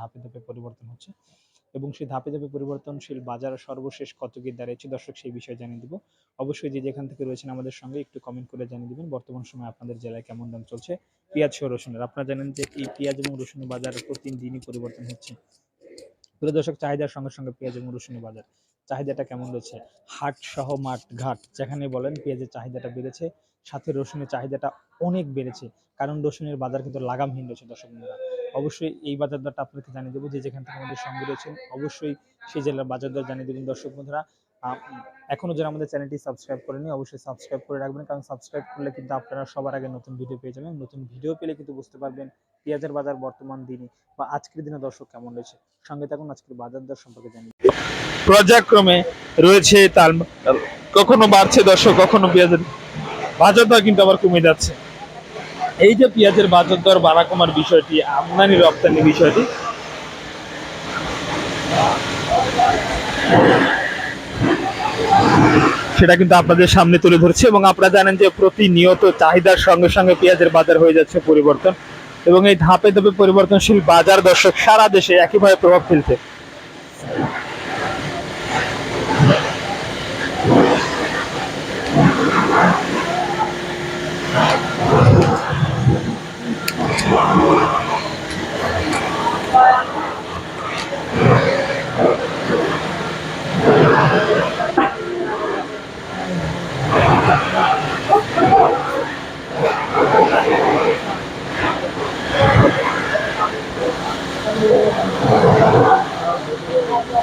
ধাপে ধাপে পরিবর্তন হচ্ছে এবং সেই ধাপে ধাপে পরিবর্তনশীল বাজার সর্বশেষ কত কি দাঁড়িয়েছে দর্শক সেই বিষয়ে জানিয়ে দিব। অবশ্যই যে যেখান থেকে রয়েছেন আমাদের সঙ্গে একটু কমেন্ট করে জানিয়ে দিবেন। বর্তমান সময় আপনাদের জেলায় কেমন দাম চলছে? পেঁয়াজ সহ রসুনের আপনারা জানেন যে এই পেঁয়াজ এবং রসুনের বাজার প্রতিদিনই পরিবর্তন হচ্ছে। প্রিয় দর্শক, চাহিদার সঙ্গে সঙ্গে পেঁয়াজ এবং রসুনের বাজার। চাহিদাটা কেমন রয়েছে? হাট সহ মাঠ ঘাট, যেখানে বলেন পেঁয়াজের চাহিদাটা বেড়েছে, সাথে রসুনের চাহিদাটা অনেক বেড়েছে। কারণ রসুনের বাজার কিন্তু লাগামহীন রয়েছে দর্শক অবশ্যই এই বাজার দরটা আপনাকে জানিয়ে দেবো যে যেখান থেকে আমাদের সঙ্গে রয়েছেন অবশ্যই সেই জেলার বাজার দর জানিয়ে দেবেন। দর্শক বন্ধুরা আহ, এখনও যারা আমাদের চ্যানেলটি সাবস্ক্রাইব করেনি অবশ্যই সাবস্ক্রাইব করে রাখবেন কারণ সাবস্ক্রাইব করলে কিন্তু আপনারা সবার আগে নতুন ভিডিও পেয়ে যাবেন নতুন ভিডিও পেলে কিন্তু বুঝতে পারবেন পেঁয়াজের বাজার বর্তমান দিনে বা আজকের দিনে দর্শক কেমন রয়েছে। সঙ্গে থাকুন আজকের বাজার দর সম্পর্কে জানিয়ে পর্যায়ক্রমে রয়েছে তাল কখনো বাড়ছে দর্শক কখনো পেঁয়াজের বাজার দর কিন্তু আবার কমে যাচ্ছে। এই যে পেঁয়াজের বাজার দর বাড়া কমার বিষয়টি, আমদানি রপ্তানি বিষয়টি। সেটা কিন্তু আপনাদের সামনে তুলে ধরছে এবং আপনারা জানেন যে প্রতিনিয়ত চাহিদার সঙ্গে সঙ্গে পেঁয়াজের বাজার হয়ে যাচ্ছে পরিবর্তন এবং এই ধাপে ধাপে পরিবর্তনশীল বাজার দর্শক সারা দেশে একইভাবে প্রভাব ফেলছে।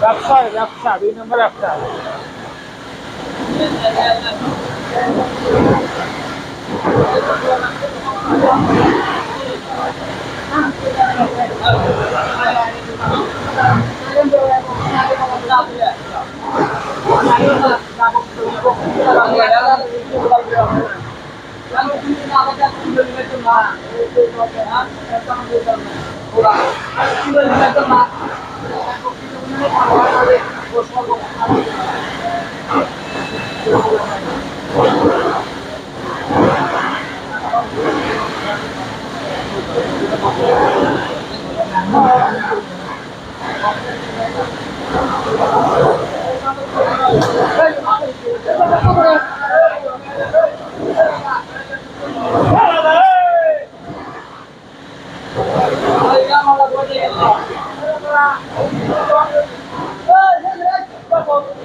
ব্যবসা ব্যবসা দুই নম্বর ব্যবসা Look, খাবো ওই আল্লাহ